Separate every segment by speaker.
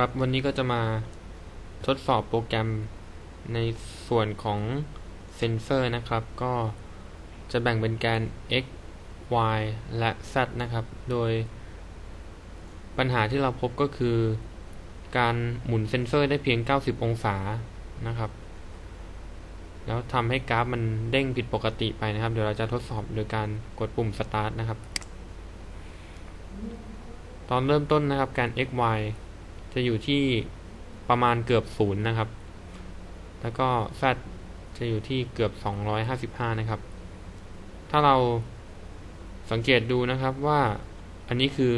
Speaker 1: ครับวันนี้ก็จะมาทดสอบโปรแกรมในส่วนของเซนเซอร์นะครับ ก็จะแบ่งเป็นแกน x y และ z นะครับ โดยปัญหาที่เราพบก็คือ การหมุนเซนเซอร์ได้เพียง 90 องศานะครับ แล้วทำให้กราฟมันเด้งผิดปกติไปนะครับ เดี๋ยวเราจะทดสอบโดยการกดปุ่ม start นะครับ ตอนเริ่มต้นนะครับการ x y จะอยู่ที่ประมาณเกือบศูนย์นะครับ แล้วก็ z จะอยู่ที่เกือบ 255 นะครับ ถ้าเราสังเกตดูนะครับว่าอันนี้คือ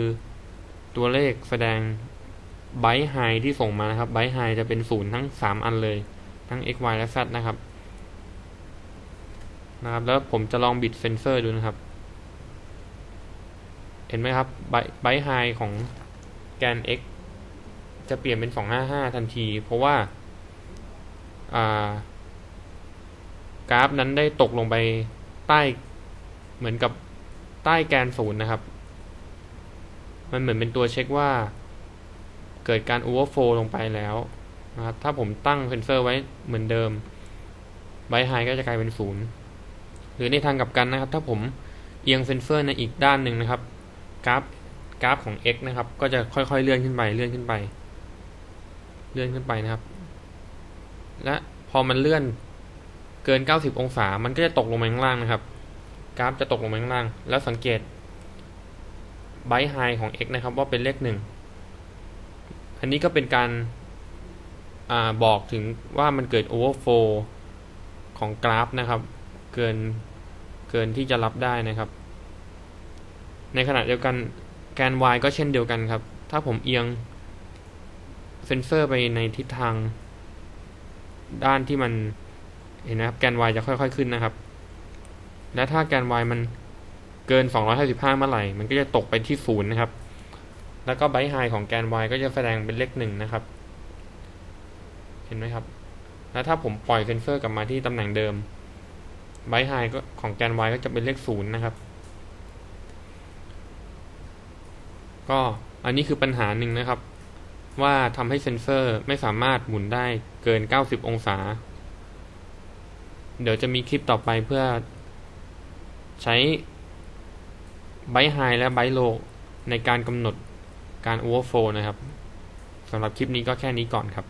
Speaker 1: ตัวเลขแสดงไบต์ไฮที่ส่งมานะครับไบต์ไฮจะเป็นศูนย์ทั้ง 3 อันเลย ทั้ง x y และ z นะครับ นะครับ แล้วผมจะลองบิดเซนเซอร์ดูนะครับ เห็นไหมครับไบต์ไฮของแกน x จะเปลี่ยนเป็น255ทันที เพราะว่า กราฟนั้นได้ตกลงไปใต้เหมือนกับใต้แกนศูนย์นะครับ มันเหมือนเป็นตัวเช็คว่า เกิดการโอเวอร์โฟลลงไปแล้วนะครับ ถ้าผมตั้งเซนเซอร์ไว้เหมือนเดิมไบไฮก็จะกลายเป็นศูนย์หรือในทางกลับกันนะครับ ถ้าผมเอียงเซนเซอร์ในอีกด้านหนึ่งนะครับกราฟกราฟของ x นะครับ ก็จะค่อยๆเลื่อนขึ้นไปเลื่อนขึ้นไป เลื่อนขึ้นไปนะครับ และพอมันเลื่อนเกิน 90 องศา มันก็จะตกลงมาข้างล่างนะครับ กราฟจะตกลงมาข้างล่าง แล้วสังเกตไบต์ไฮของ x นะครับ ว่าเป็นเลขหนึ่งอันนี้ก็เป็นการอบอกถึงว่ามันเกิดโอเวอร์โฟของกราฟนะครับ เกินเกินที่จะรับได้นะครับ ในขณะเดียวกันแกน y ก็เช่นเดียวกันครับ ถ้าผมเอียง เซนเซอร์ไปในทิศทาง ด้านที่มันเห็นนะครับแกน y จะค่อยๆขึ้นนะครับ และถ้าแกน y มันเกิน 255 เมื่อไหร่ มันก็จะตกไปที่ศูนย์นะครับ แล้วก็ไบต์ไฮของแกน y ก็จะแสดงเป็นเลขหนึ่งนะครับ เห็นไหมครับ แล้วถ้าผมปล่อยเซนเซอร์กลับมาที่ตำแหน่งเดิมไบต์ไฮก็ของแกน y ก็จะเป็นเลขศูนย์นะครับ ก็อันนี้คือปัญหาหนึ่งนะครับ ว่าทำให้เซนเซอร์ไม่สามารถหมุนได้เกิน 90 องศา เดี๋ยวจะมีคลิปต่อไปเพื่อใช้ไบต์ไฮและไบต์โลในการกำหนดการโอเวอร์โฟนะครับสำหรับคลิปนี้ก็แค่นี้ก่อนครับ